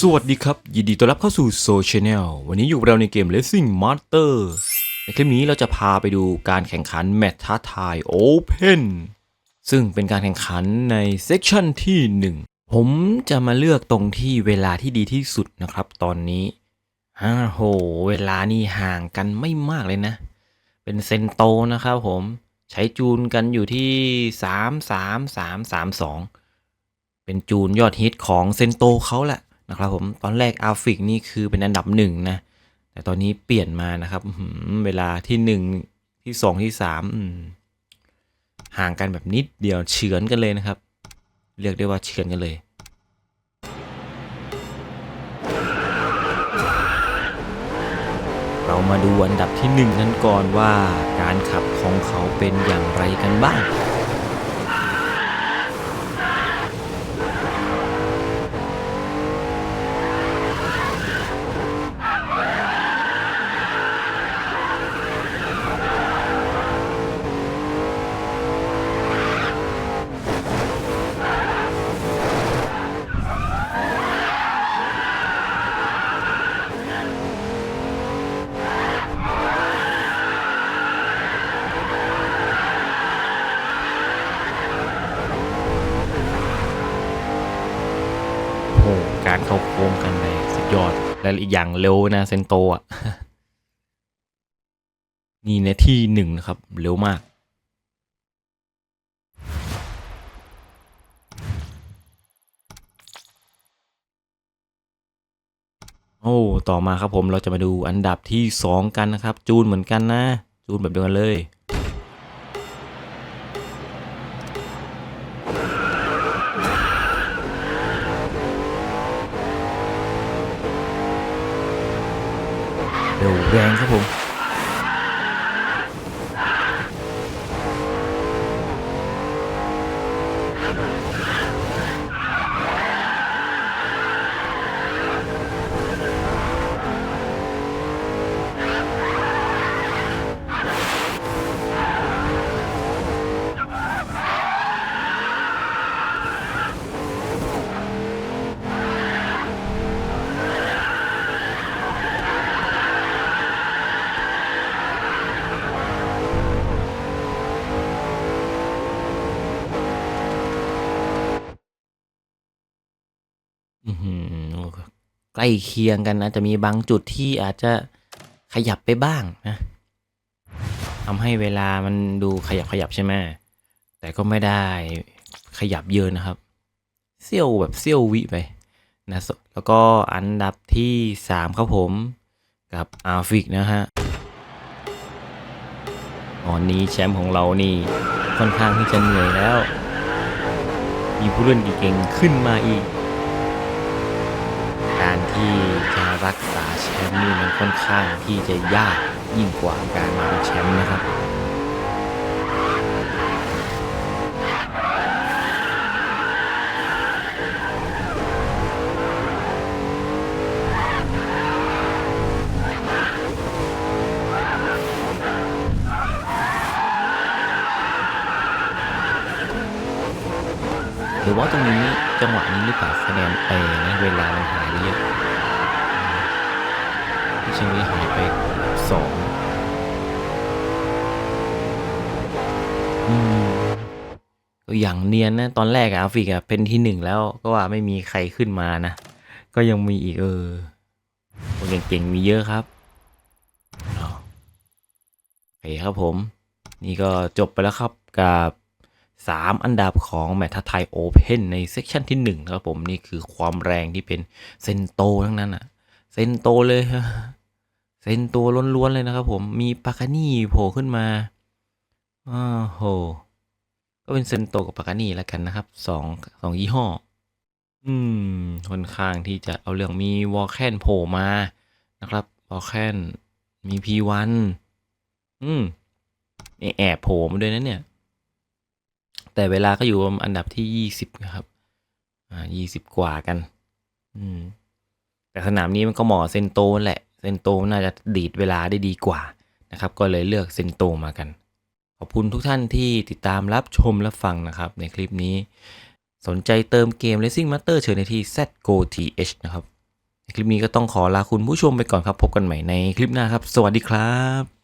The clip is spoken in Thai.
สวัสดีครับ ยินดีต้อนรับเข้าสู่โซเชียลวันนี้อยู่กับเราในเกม Racing Master ในคลิปนี้เราจะพาไปดูการแข่งขันแมตช์ท้าทาย Open ซึ่งเป็นการแข่งขันในเซกชันที่ 1 ผมจะมาเลือกตรงที่เวลาที่ดีที่สุดนะครับตอนนี้ฮ่าโห เวลานี่ห่างกันไม่มากเลยนะ เป็นเซนโตนะครับผมใช้จูนกันอยู่ที่ 3 3 3 3 2 เป็นจูนยอดฮิตของเซนโตเขาแหละ นะครับผมตอนแรกอาฟิกนี่คือเป็นอันดับหนึ่งนะแต่ตอนนี้เปลี่ยนมานะครับเวลาที่หนึ่งที่สองที่สามอืมห่างกันแบบนิดเดียวเฉือนกันเลยนะครับ เรียกได้ว่าเฉือนกันเลยเรามาดูอันดับที่หนึ่งกันก่อนว่าการขับของเขาเป็นอย่างไรกันบ้าง เขาโค้งกันเลยสุดยอดและอีกอย่างเร็วนะเซนโตอะนี่ในที่หนึ่งนะครับ เร็วมาก โอ้ ต่อมาครับผมเราจะมาดูอันดับที่ 2 กันนะครับ จูนเหมือนกันนะ จูนแบบเดียวกันเลย แรงครับผม อื้อหือโอ้ ใกล้เคียงกันนะจะมีบางจุดที่อาจจะขยับไปบ้างนะทำให้เวลามันดูขยับขยับใช่ไหมแต่ก็ไม่ได้ขยับเยอะนะครับเซี่ยวแบบเซี่ยววิไปนะแล้วก็อันดับที่สามครับผมกับอาฟิกนะฮะตอนนี้แชมป์ของเรานี่ค่อนข้างที่จะเหนื่อยแล้ว มีผู้เล่นเก่งๆขึ้นมาอีก ที่จะรักษาแชมป์นี่มันค่อนข้างที่จะยากยิ่งกว่าการมาเป็นแชมป์นะครับ หรือว่าตรงนี้จังหวะนี้หรือเปล่าคะแนนไปนะเวลามันหายไปเยอะที่เชงนี้หายไปสองอืมอย่างเนียนนะตอนแรกอะอาฟิกอะเป็นที่หนึ่งแล้วก็ว่าไม่มีใครขึ้นมานะ ก็ยังมีอีกเออคนเก่งๆมีเยอะครับโอเคครับผม นี่ก็จบไปแล้วครับกับ 3 อันดับของแมตช์ไทยโอเพนในเซกชันที่1ครับผมนี่คือความแรงที่เป็นเซนโตทั้งนั้นอะเซนโตเลยเซนโตล้วนๆเลยนะครับผมมีปากานี่โผล่ขึ้นมาอ้าวโหก็เป็นเซนโตกับปากานี่แล้วกันนะครับสองสองยี่ห้อ อืมค่อนข้างที่จะเอาเรื่องมีวอลแคนโผล่มานะครับวอลแคนมีพีวันอืมนี่แอบโผล่มาด้วยนะเนี่ย แต่เวลาก็อยู่อันดับที่ยี่สิบนะครับ อ่ายี่สิบกว่ากัน อืม แต่สนามนี้มันก็เหมาะเซนโตนแหละ เซนโตน่าจะดีดเวลาได้ดีกว่านะครับ ก็เลยเลือกเซนโตมากัน ขอบคุณทุกท่านที่ติดตามรับชมและฟังนะครับ ในคลิปนี้ สนใจเติมเกม Racing Master เชิญในที่ ZGoTH นะครับ คลิปนี้ก็ต้องขอลาคุณผู้ชมไปก่อนครับ พบกันใหม่ในคลิปหน้าครับ สวัสดีครับ